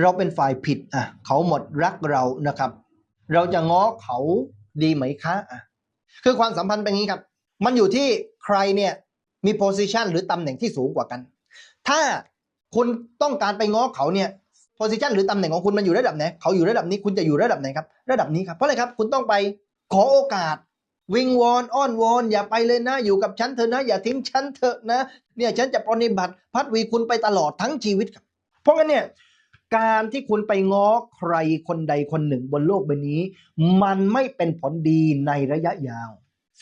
เราเป็นฝ่ายผิดอะเขาหมดรักเรานะครับ เราจะง้อเขาดีไหมคะอะคือความสัมพันธ์เป็นอย่างนี้ครับ มันอยู่ที่ใครเนี่ยมีโพสิชันหรือตำแหน่งที่สูงกว่ากัน ถ้าคุณต้องการไปง้อเขาเนี่ยโพสิชันหรือตำแหน่งของคุณมันอยู่ระดับไหนเขาอยู่ระดับนี้คุณจะอยู่ระดับไหนครับ ระดับนี้ครับเพราะอะไรครับคุณต้องไปขอโอกาส วิงวอนอ้อนวอนอย่าไปเลยนะอยู่กับฉันเถอะนะ อย่าทิ้งฉันเถอะนะเนี่ยฉันจะปฏิบัติพัดวีคุณไปตลอดทั้งชีวิตครับ เพราะงั้นเนี่ย การที่คุณไปง้อใครคนใดคนหนึ่งบนโลกใบนี้ มันไม่เป็นผลดีในระยะยาว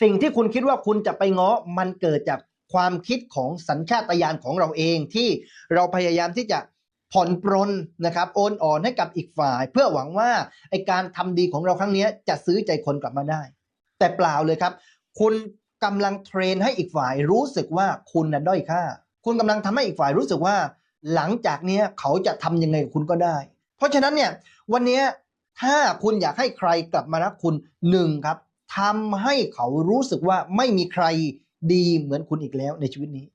สิ่งที่คุณคิดว่าคุณจะไปง้อมันเกิดจากความคิดของสัญชาตญาณของเราเองที่เราพยายามที่จะผ่อนปรนนะครับโอนอ่อนให้กับอีกฝ่าย เพื่อหวังว่าไอการทำดีของเราครั้งนี้จะซื้อใจคนกลับมาได้ แต่เปล่าเลยครับ คุณกำลังเทรนให้อีกฝ่ายรู้สึกว่าคุณน่ะด้อยค่า คุณกำลังทำให้อีกฝ่ายรู้สึกว่า หลังจากเนี้ยเขาจะทำยังไงคุณก็ได้ เพราะฉะนั้นเนี่ยวันนี้ถ้าคุณอยากให้ใครกลับมารักคุณหนึ่งครับทำให้เขารู้สึกว่าไม่มีใครดีเหมือนคุณอีกแล้วในชีวิตนี้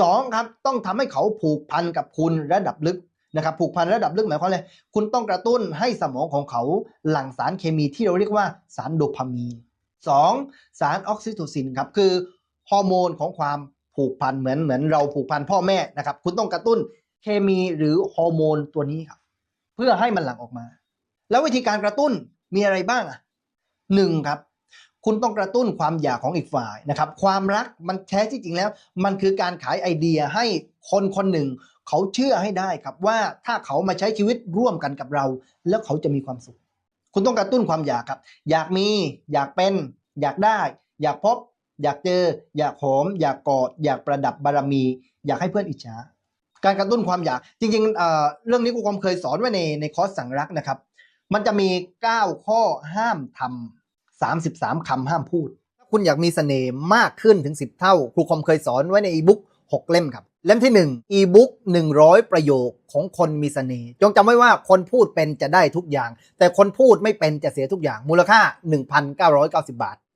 สองครับต้องทำให้เขาผูกพันกับคุณระดับลึกนะครับผูกพันระดับลึกหมายความอะไรคุณต้องกระตุ้นให้สมองของเขาหลั่งสารเคมีที่เราเรียกว่าสารโดพามีนสองสารออกซิโทซินครับคือฮอร์โมนของความผูกพันเหมือนเหมือนเราผูกพันพ่อแม่นะครับคุณต้องกระตุ้น เคมีหรือฮอร์โมนตัวนี้ครับ เพื่อให้มันหลั่งออกมา แล้ววิธีการกระตุ้นมีอะไรบ้างอะหนึ่งครับ คุณต้องกระตุ้นความอยากของอีกฝ่ายนะครับ ความรักมันแท้ที่จริงแล้ว มันคือการขายไอเดียให้คนคนหนึ่ง เขาเชื่อให้ได้ครับว่าถ้าเขามาใช้ชีวิตร่วมกันกับเรา แล้วเขาจะมีความสุข คุณต้องกระตุ้นความอยากครับ อยากมี อยากเป็น อยากได้ อยากพบ อยากเจอ อยากหอม อยากกอด อยากประดับบารมี อยากให้เพื่อนอิจฉา การกระตุ้นความอยาก จริงๆเเรื่องนี้ครูความเคยสอนไว้ในในคอร์สสั่งรักนะครับ มันจะมี 9 ข้อห้ามทำ33คำห้ามพูด ถ้าคุณอยากมีเสน่ห์มากขึ้นถึง 10 เท่า ครูคอมเคยสอนไว้ในอีบุ๊ก6 เล่มครับ เล่มที่1อีบุ๊ก100 ประโยคของคนมีเสน่ห์จงจำไว้ว่าคนพูดเป็นจะได้ทุกอย่าง แต่คนพูดไม่เป็นจะเสียทุกอย่างมูลค่า 1,990 บาท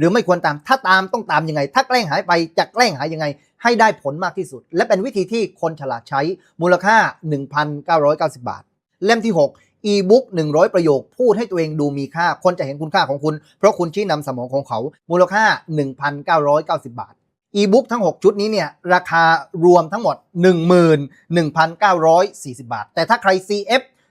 หรือไม่ควรตาม ถ้าตามต้องตามยังไง ถ้าแกล้งหายไปจะแกล้งหายยังไง ให้ได้ผลมากที่สุด และเป็นวิธีที่คนฉลาดใช้มูลค่า 1,990 บาาทเล่มที่ 6อีบุ๊ก100ประโยคพูดให้ตัวเองดูมีค่า คนจะเห็นคุณค่าของคุณ เพราะคุณชี้นำสมองของเขา มูลค่า 1,990 บาท อีบุ๊กทั้ง 6 ชุดนี้เนี่ย ราคารวมทั้งหมด 11,940 บาท แต่ถ้าใคร CF